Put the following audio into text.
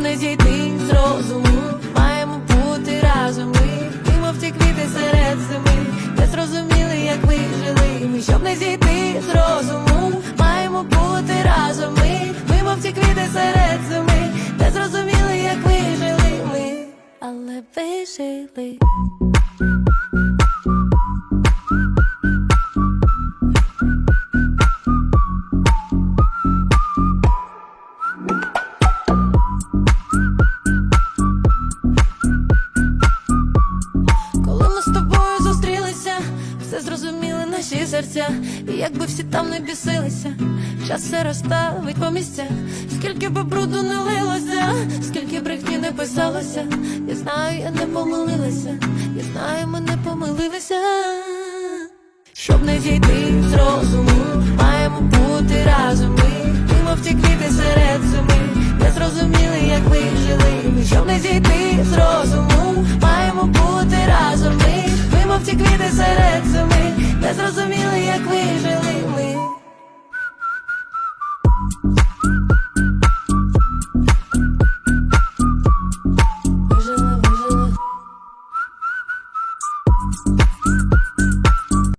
не зійти з розуму, маємо бути разом ми, ми мов ті квіти серед зими, не зрозуміли, як ми жили, ми щоб не зійти з розуму, маємо бути разом ми, ми мов ті квіти серед зими, не зрозуміли, як ми жили ми, але вижили. Коли наші серця, і якби всі там не бісилися, час все розставить по місцях, скільки би бруду не лилося, скільки брехні не писалося, я знаю, я не помилилася, я знаю, ми не помилилися. Щоб не зійти з розуму, маємо бути разом ми, ми мов серед зими, не зрозуміли, як ми жили, щоб не зійти з розуму, маємо бути разом ми, ми мов серед зими, як вижили ми. Вижили, вижили.